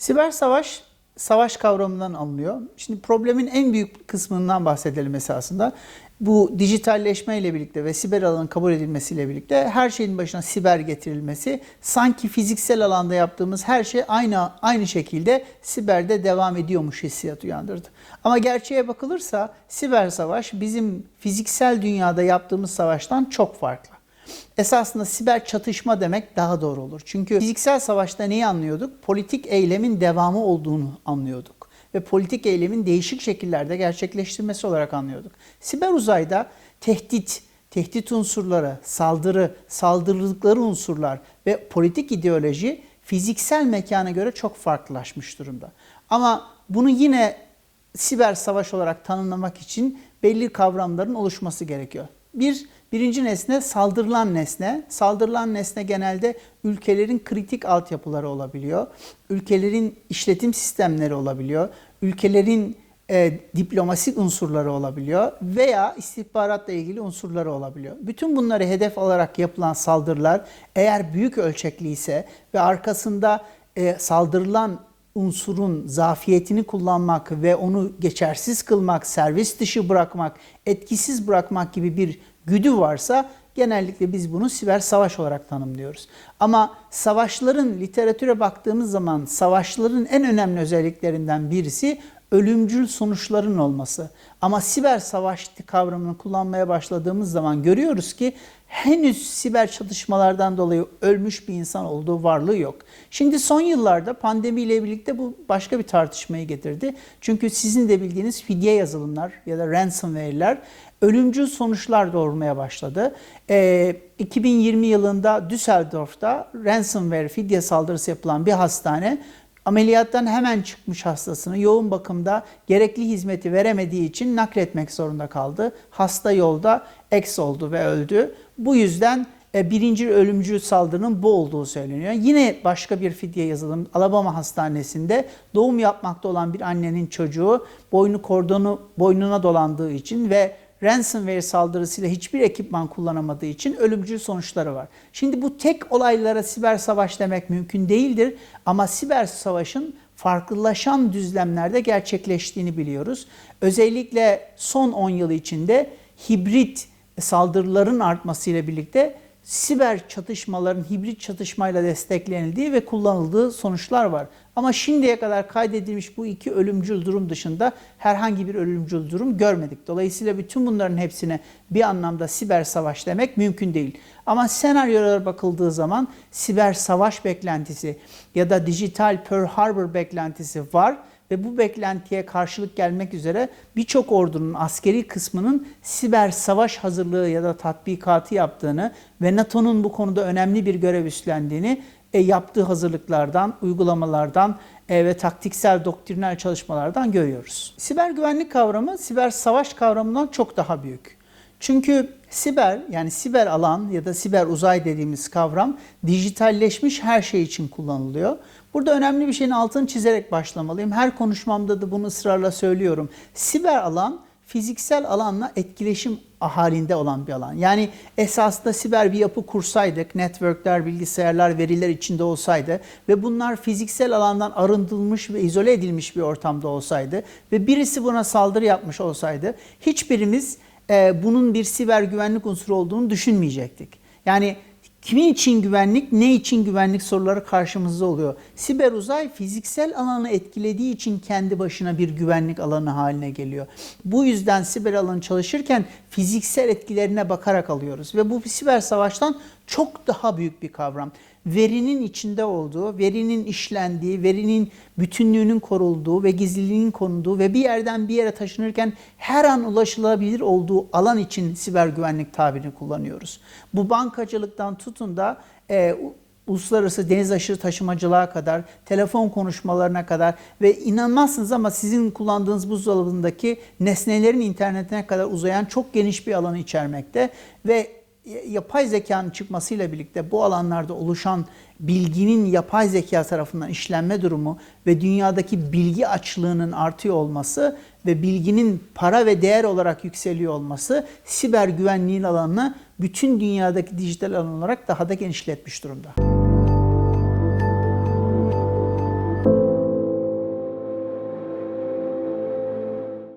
Siber savaş, savaş kavramından alınıyor. Şimdi problemin en büyük kısmından bahsedelim esasında. Bu dijitalleşme ile birlikte ve siber alanın kabul edilmesiyle birlikte her şeyin başına siber getirilmesi sanki fiziksel alanda yaptığımız her şey aynı aynı şekilde siberde devam ediyormuş hissiyat uyandırdı. Ama gerçeğe bakılırsa siber savaş bizim fiziksel dünyada yaptığımız savaştan çok farklı. Esasında siber çatışma demek daha doğru olur. Çünkü fiziksel savaşta neyi anlıyorduk? Politik eylemin devamı olduğunu anlıyorduk. Ve politik eylemin değişik şekillerde gerçekleştirmesi olarak anlıyorduk. Siber uzayda tehdit, tehdit unsurları, saldırı, saldırılıkları unsurlar ve politik ideoloji fiziksel mekana göre çok farklılaşmış durumda. Ama bunu yine siber savaş olarak tanımlamak için belli kavramların oluşması gerekiyor. Bir, birinci nesne saldırılan nesne. Saldırılan nesne genelde ülkelerin kritik altyapıları olabiliyor. Ülkelerin işletim sistemleri olabiliyor. Ülkelerin e, diplomatik unsurları olabiliyor veya istihbaratla ilgili unsurları olabiliyor. Bütün bunları hedef alarak yapılan saldırılar eğer büyük ölçekli ise ve arkasında e, saldırılan unsurun zafiyetini kullanmak ve onu geçersiz kılmak, servis dışı bırakmak, etkisiz bırakmak gibi bir güdü varsa genellikle biz bunu siber savaş olarak tanımlıyoruz. Ama savaşların literatüre baktığımız zaman savaşların en önemli özelliklerinden birisi ölümcül sonuçların olması. Ama siber savaş kavramını kullanmaya başladığımız zaman görüyoruz ki henüz siber çatışmalardan dolayı ölmüş bir insan olduğu varlığı yok. Şimdi son yıllarda pandemiyle birlikte bu başka bir tartışmayı getirdi. Çünkü sizin de bildiğiniz fidye yazılımlar ya da ransomware'ler ölümcül sonuçlar doğurmaya başladı. Ee, 2020 yılında Düsseldorf'ta ransomware fidye saldırısı yapılan bir hastane ameliyattan hemen çıkmış hastasını yoğun bakımda gerekli hizmeti veremediği için nakletmek zorunda kaldı. Hasta yolda eks oldu ve öldü. Bu yüzden e, birinci ölümcül saldırının bu olduğu söyleniyor. Yine başka bir fidye yazılım Alabama Hastanesi'nde doğum yapmakta olan bir annenin çocuğu boynu kordonu boynuna dolandığı için ve ransomware saldırısıyla hiçbir ekipman kullanamadığı için ölümcül sonuçları var. Şimdi bu tek olaylara siber savaş demek mümkün değildir ama siber savaşın farklılaşan düzlemlerde gerçekleştiğini biliyoruz. Özellikle son 10 yıl içinde hibrit saldırıların artmasıyla birlikte siber çatışmaların hibrit çatışmayla desteklenildiği ve kullanıldığı sonuçlar var. Ama şimdiye kadar kaydedilmiş bu iki ölümcül durum dışında herhangi bir ölümcül durum görmedik. Dolayısıyla bütün bunların hepsine bir anlamda siber savaş demek mümkün değil. Ama senaryolara bakıldığı zaman siber savaş beklentisi ya da dijital Pearl Harbor beklentisi var ve bu beklentiye karşılık gelmek üzere birçok ordunun askeri kısmının siber savaş hazırlığı ya da tatbikatı yaptığını ve NATO'nun bu konuda önemli bir görev üstlendiğini e, yaptığı hazırlıklardan, uygulamalardan e, ve taktiksel doktrinal çalışmalardan görüyoruz. Siber güvenlik kavramı siber savaş kavramından çok daha büyük. Çünkü siber yani siber alan ya da siber uzay dediğimiz kavram dijitalleşmiş her şey için kullanılıyor. Burada önemli bir şeyin altını çizerek başlamalıyım. Her konuşmamda da bunu ısrarla söylüyorum. Siber alan fiziksel alanla etkileşim halinde olan bir alan. Yani esasında siber bir yapı kursaydık, networkler, bilgisayarlar, veriler içinde olsaydı ve bunlar fiziksel alandan arındırılmış ve izole edilmiş bir ortamda olsaydı ve birisi buna saldırı yapmış olsaydı hiçbirimiz e, bunun bir siber güvenlik unsuru olduğunu düşünmeyecektik. Yani kimin için güvenlik, ne için güvenlik soruları karşımızda oluyor. Siber uzay fiziksel alanı etkilediği için kendi başına bir güvenlik alanı haline geliyor. Bu yüzden siber alanı çalışırken fiziksel etkilerine bakarak alıyoruz ve bu siber savaştan çok daha büyük bir kavram. Verinin içinde olduğu, verinin işlendiği, verinin bütünlüğünün korulduğu ve gizliliğinin konulduğu ve bir yerden bir yere taşınırken her an ulaşılabilir olduğu alan için siber güvenlik tabirini kullanıyoruz. Bu bankacılıktan tutun da e, uluslararası deniz aşırı taşımacılığa kadar, telefon konuşmalarına kadar ve inanmazsınız ama sizin kullandığınız buzdolabındaki nesnelerin internetine kadar uzayan çok geniş bir alanı içermekte ve yapay zekanın çıkmasıyla birlikte bu alanlarda oluşan bilginin yapay zeka tarafından işlenme durumu ve dünyadaki bilgi açlığının artıyor olması ve bilginin para ve değer olarak yükseliyor olması siber güvenliğin alanını bütün dünyadaki dijital alan olarak daha da genişletmiş durumda.